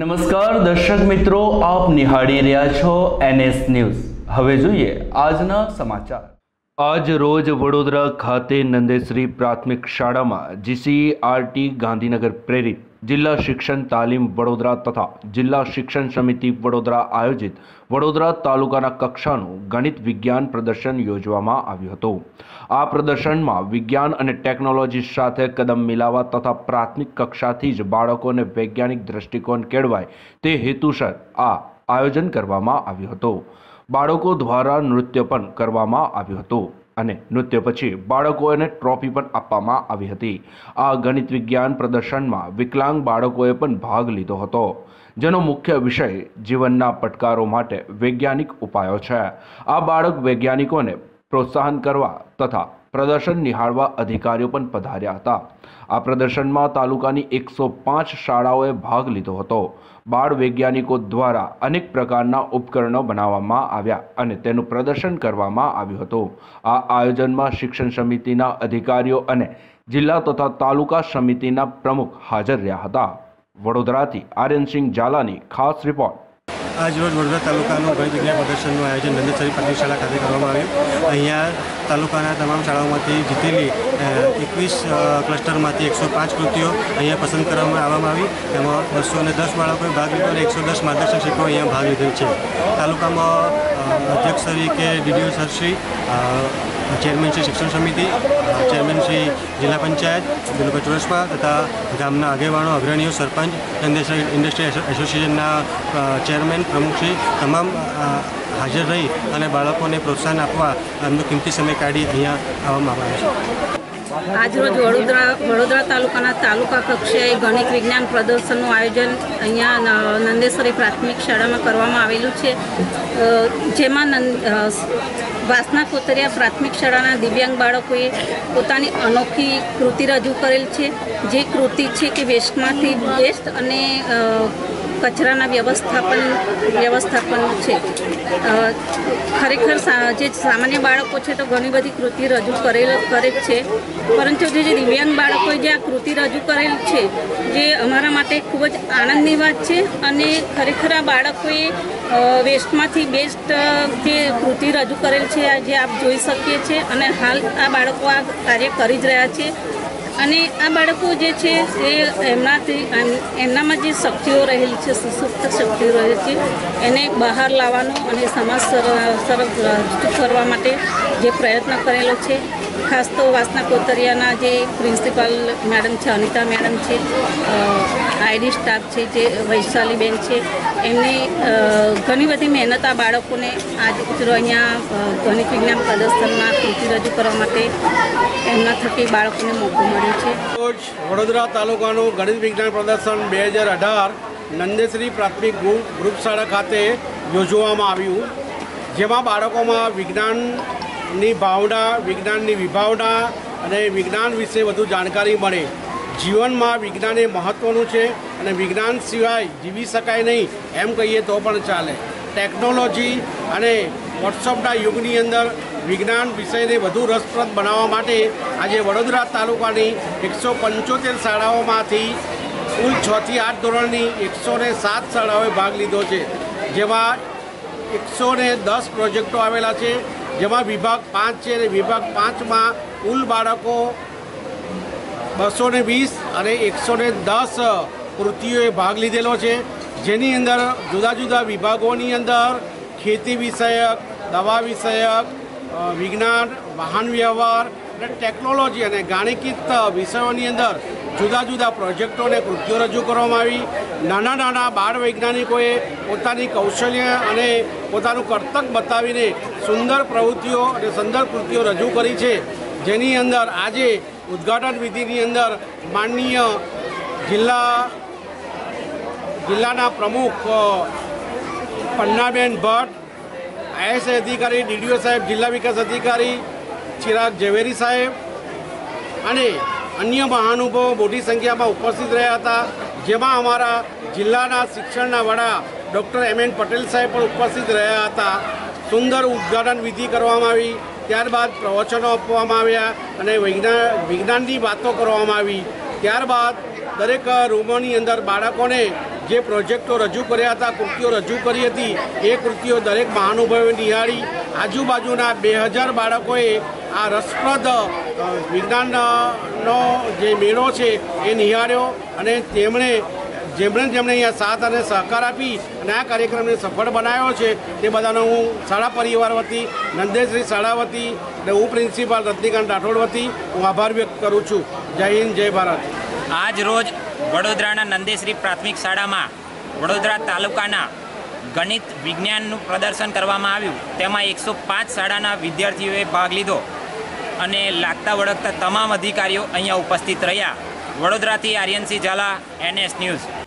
નમસ્કાર, દર્શક મિત્રો, આપ નિહાળી રહ્યા છો એનએસ ન્યૂઝ. હવે જોઈએ આજના સમાચાર. આજ રોજ વડોદરા ખાતે નંદેશ્રી પ્રાથમિક શાળામાં જીસીઆરટી ગાંધીનગર પ્રેરિત જિલ્લા શિક્ષણ તાલીમ વડોદરા તથા જિલ્લા શિક્ષણ સમિતિ વડોદરા આયોજિત વડોદરા તાલુકાના કક્ષાનું ગણિત વિજ્ઞાન પ્રદર્શન યોજવામાં આવ્યું હતું. આ પ્રદર્શનમાં વિજ્ઞાન અને ટેકનોલોજી સાથે કદમ મિલાવવા તથા પ્રાથમિક કક્ષાથી જ બાળકોને વૈજ્ઞાનિક દ્રષ્ટિકોણ કેળવાય તે હેતુસર આ આયોજન કરવામાં આવ્યું હતું. બાળકો દ્વારા નૃત્ય પણ કરવામાં આવ્યું હતું. અને નૃત્ય પછી બાળકોને ટ્રોફી પણ આપવામાં આવી હતી. આ ગણિત વિજ્ઞાન પ્રદર્શનમાં વિકલાંગ બાળકોએ પણ ભાગ લીધો હતો. જેનો મુખ્ય વિષય જીવનના પડકારો માટે વૈજ્ઞાનિક ઉપાયો છે. આ બાળક વૈજ્ઞાનિકોને પ્રોત્સાહન કરવા તથા પ્રદર્શન નિહાળવા અધિકારીઓ પણ પધાર્યા હતા. આ પ્રદર્શનમાં તાલુકાની એકસો પાંચ શાળાઓએ ભાગ લીધો હતો. બાળ વૈજ્ઞાનિકો દ્વારા અનેક પ્રકારના ઉપકરણો બનાવવામાં આવ્યા અને તેનું પ્રદર્શન કરવામાં આવ્યું હતું. આ આયોજનમાં શિક્ષણ સમિતિના અધિકારીઓ અને જિલ્લા તથા તાલુકા સમિતિના પ્રમુખ હાજર રહ્યા હતા. વડોદરાથી આર્યનસિંહ ઝાલાની ખાસ રિપોર્ટ. આજરોજ વડોદરા તાલુકાનું ગણિત વિજ્ઞાન પ્રદર્શનનું આયોજન નંદેસરી પ્રાથમિક શાળા ખાતે કરવામાં આવ્યું. અહીંયા તાલુકાના તમામ શાળાઓમાંથી જીતેલી એકવીસ ક્લસ્ટરમાંથી એકસો પાંચ કૃતિઓ અહીંયા પસંદ કરવામાં આવવામાં આવી. એમાં બસો ને દસ બાળકોએ ભાગ લીધો અને એકસો દસ માર્ગદર્શક શિક્ષકો અહીંયા ભાગ લીધેલ છે. તાલુકામાં અધ્યક્ષ તરીકે ડીડીઓ સરશ્રી ચેરમેન શ્રી શિક્ષણ સમિતિ, ચેરમેન શ્રી જિલ્લા પંચાયત દિલુભાઈ ચોરસપા તથા ગામના આગેવાનો, અગ્રણીઓ, સરપંચ, ઇન્ડસ્ટ્રી એસોસિએશનના ચેરમેન પ્રમુખશ્રી તમામ હાજર રહી અને બાળકોને પ્રોત્સાહન આપવા એમનો કિંમતી સમય કાઢી અહીંયા આવવામાં આવ્યો છે. આજરોજ વડોદરા વડોદરા તાલુકાના તાલુકા કક્ષાએ ગણિત વિજ્ઞાન પ્રદર્શનનું આયોજન અહીંયા નંદેશ્વરી પ્રાથમિક શાળામાં કરવામાં આવેલું છે. જેમાં વાસના કોતરિયા પ્રાથમિક શાળાના દિવ્યાંગ બાળકોએ પોતાની અનોખી કૃતિ રજૂ કરેલ છે. જે કૃતિ છે કે વેસ્ટમાંથી બેસ્ટ અને કચરાના વ્યવસ્થાપન વ્યવસ્થાપનનું છે. ખરેખર જે સામાન્ય બાળકો છે તો ઘણી બધી કૃતિ રજૂ કરેલ, કરે છે. પરંતુ જે દિવ્યાંગ બાળકોએ જે આ કૃતિ રજૂ કરેલ છે, જે અમારા માટે ખૂબ જ આનંદની વાત છે અને ખરેખર આ બાળકોએ વેસ્ટમાંથી બેસ્ટ જે કૃતિ રજૂ કરેલ છે જે આપ જોઈ શકીએ છીએ અને હાલ આ બાળકો આ કાર્ય કરી જ રહ્યા છે. અને આ બાળકો જે છે, એ એમનાથી એમનામાં જે શક્તિઓ રહેલી છે, સુસુપ્ત શક્તિઓ રહે છે, એને બહાર લાવવાનો અને સમાજ તરફ રજૂ કરવા માટે જે પ્રયત્ન કરેલો છે ખાસ તો વાસના કોતરિયાના જે પ્રિન્સિપાલ મેડમ છે, અનિતા મેડમ છે આઈડી સ્ટાફ છે, જે વૈશાલીબેન છે, એમને ઘણી બધી મહેનત આ બાળકોને આજે અહીંયા ગણિત વિજ્ઞાન પ્રદર્શનમાં કૃતિ રજૂ કરવા માટે એમના થકી બાળકોને મોકો મળ્યો છે. રોજ વડોદરા તાલુકાનું ગણિત વિજ્ઞાન પ્રદર્શન બે હજાર અઢાર નંદેશ્રી પ્રાથમિક ગ્રુપ શાળા ખાતે યોજવામાં આવ્યું, જેમાં બાળકોમાં વિજ્ઞાનની ભાવના, વિજ્ઞાનની વિભાવના અને વિજ્ઞાન વિશે વધુ જાણકારી મળે. જીવનમાં વિજ્ઞાન એ મહત્ત્વનું છે અને વિજ્ઞાન સિવાય જીવી શકાય નહીં એમ કહીએ તો પણ ચાલે. ટેકનોલોજી અને વોટ્સઅપના યુગની અંદર વિજ્ઞાન વિષયને વધુ રસપ્રદ બનાવવા માટે આજે વડોદરા તાલુકાની એકસો પંચોતેર શાળાઓમાંથી કુલ છથી આઠ ધોરણની એકસો ને સાત શાળાઓએ ભાગ લીધો છે. જેમાં એકસો ને દસ પ્રોજેક્ટો આવેલા છે. જેમાં વિભાગ પાંચ છે અને વિભાગ પાંચમાં કુલ બાળકો બસો ને વીસ અને એકસો ને દસ કૃતિઓએ ભાગ લીધેલો છે. જેની અંદર જુદા જુદા વિભાગોની અંદર ખેતી વિષયક, દવા વિષયક વિજ્ઞાન, વાહન વ્યવહાર અને ટેકનોલોજી અને ગાણિતિક વિષયોની અંદર જુદા જુદા પ્રોજેક્ટો અને કૃતિઓ રજૂ કરવામાં આવી. નાના નાના બાળ વૈજ્ઞાનિકોએ પોતાની કૌશલ્ય અને પોતાનું કર્તક બતાવીને સુંદર પ્રવૃત્તિઓ અને સુંદર કૃતિઓ રજૂ કરી છે. જેની અંદર આજે ઉદ્ઘાટન વિધિની અંદર માનનીય જિલ્લા, જિલ્લાના પ્રમુખ પન્નાબેન ભટ્ટ આઈએસએ અધિકારી ડીડીઓ સાહેબ, જિલ્લા વિકાસ અધિકારી, ચિરાગ ઝવેરી સાહેબ અને અન્ય મહાનુભાવો મોટી સંખ્યામાં ઉપસ્થિત રહ્યા હતા, જેમાં અમારા જિલ્લાના શિક્ષણના વડા ડૉક્ટર એમ એન પટેલ સાહેબ પણ ઉપસ્થિત રહ્યા હતા. સુંદર ઉદ્ઘાટન વિધિ કરવામાં આવી, ત્યારબાદ પ્રવચનો આપવામાં આવ્યા અને વિજ્ઞાન વિજ્ઞાનની વાતો કરવામાં આવી. ત્યારબાદ દરેક રૂમોની અંદર બાળકોને જે પ્રોજેક્ટો રજૂ કર્યા હતા, કૃતિઓ રજૂ કરી હતી, એ કૃતિઓ દરેક મહાનુભાવે નિહાળી. આજુબાજુના બે હજાર બાળકોએ આ રસપ્રદ વિજ્ઞાનનો જે મેળો છે એ નિહાળ્યો અને તેમણે જેમણે જેમણે અહીંયા સાથ અને સહકાર આપી અને આ કાર્યક્રમને સફળ બનાવ્યો છે, તે બધાનો હું શાળા પરિવાર વતી, નંદેશ્રી શાળા વતી અને હું પ્રિન્સિપાલ રજનીકાંત રાઠોડ વતી હું આભાર વ્યક્ત કરું છું. જય હિન્દ, જય ભારત. આજ રોજ વડોદરાના નંદેશ્રી પ્રાથમિક શાળામાં વડોદરા તાલુકાના ગણિત વિજ્ઞાનનું પ્રદર્શન કરવામાં આવ્યું. તેમાં એકસો પાંચ શાળાના વિદ્યાર્થીઓએ ભાગ લીધો અને લાગતા વળગતા તમામ અધિકારીઓ અહીંયા ઉપસ્થિત રહ્યા. વડોદરાથી આર્યનસિંહ ઝાલા, એનએસ ન્યૂઝ.